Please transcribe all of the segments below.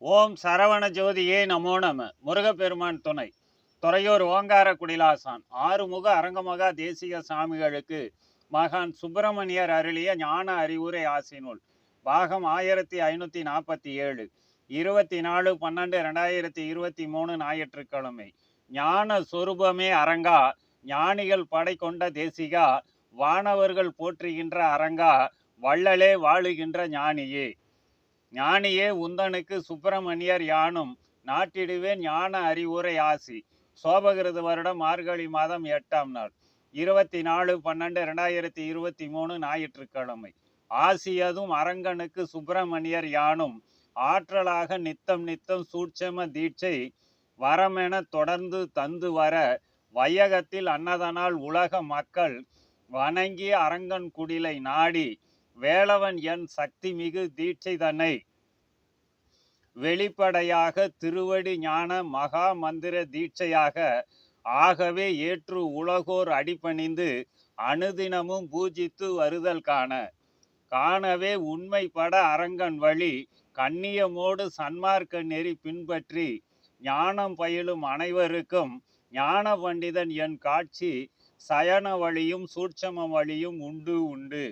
ஓம் சரவண ஜோதியே நமோ நம. முருகப்பெருமான் துணை. துறையூர் ஓங்கார குடிலாசான். ஆறுமுக அரங்கமகா தேசிய சாமிகளுக்கு மகான் சுப்பிரமணியர் அருளிய ஞான அறிவுரை ஆசினுள். பாகம் ஆயிரத்தி ஐநூற்றி நாற்பத்தி ஏழு. இருபத்தி நாலு பன்னெண்டு ரெண்டாயிரத்தி இருபத்தி மூணு ஞாயிற்றுக்கிழமை. ஞான சொரூபமே அரங்கா. ஞானிகள் படை கொண்ட தேசிகா. வானவர்கள் போற்றுகின்ற அரங்கா. வள்ளலே வாழுகின்ற ஞானியே. ஞானியே உந்தனுக்கு சுப்பிரமணியர் யானும் நாட்டிடுவே ஞான அறிவுரை ஆசி. சோபகிருது வருடம் மார்கழி மாதம் எட்டாம் நாள். இருபத்தி நாலு பன்னெண்டு ரெண்டாயிரத்தி இருபத்தி மூணு ஞாயிற்றுக்கிழமை. ஆசியதும் அரங்கனுக்கு சுப்பிரமணியர் யானும் ஆற்றலாக நித்தம் நித்தம் சூட்சம தீட்சை வரமென தொடர்ந்து தந்து வர வையகத்தில் அன்னதனால் உலக மக்கள் வணங்கி அரங்கன் குடிலை நாடி வேலவன் என் சக்தி மிகு தீட்சை தன்னை வெளிப்படையாக திருவடி ஞான மகா மந்திர தீட்சையாக ஆகவே ஏற்று உலகோர் அடிபணிந்து அனுதினமும் பூஜித்து வருதல் காண. காணவே உண்மைப்பட அரங்கன் வழி கண்ணியமோடு சன்மார்க்க நெறி பின்பற்றி ஞானம் பயிலும் அனைவருக்கும் ஞான பண்டிதன் என் காட்சி சயன வழியும் சூட்சம வழியும் உண்டு உண்டு.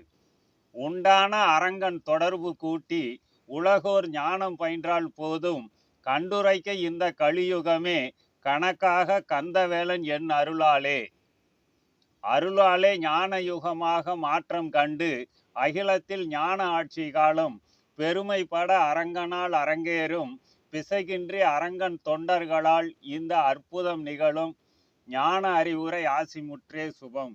உண்டான அரங்கன் தொடர்பு கூட்டி உலகோர் ஞானம் பயின்றால் போதும். கண்டுரைக்க இந்த கலியுகமே கணக்காக கந்தவேலன் என் அருளாலே. அருளாலே ஞான யுகமாக மாற்றம் கண்டு அகிலத்தில் ஞான ஆட்சி காலம். பெருமைப்பட அரங்கனால் அரங்கேறும். பிசைகின்றி அரங்கன் தொண்டர்களால் இந்த அற்புதம் நிகழும். ஞான அறிவுரை ஆசிமுற்றே சுபம்.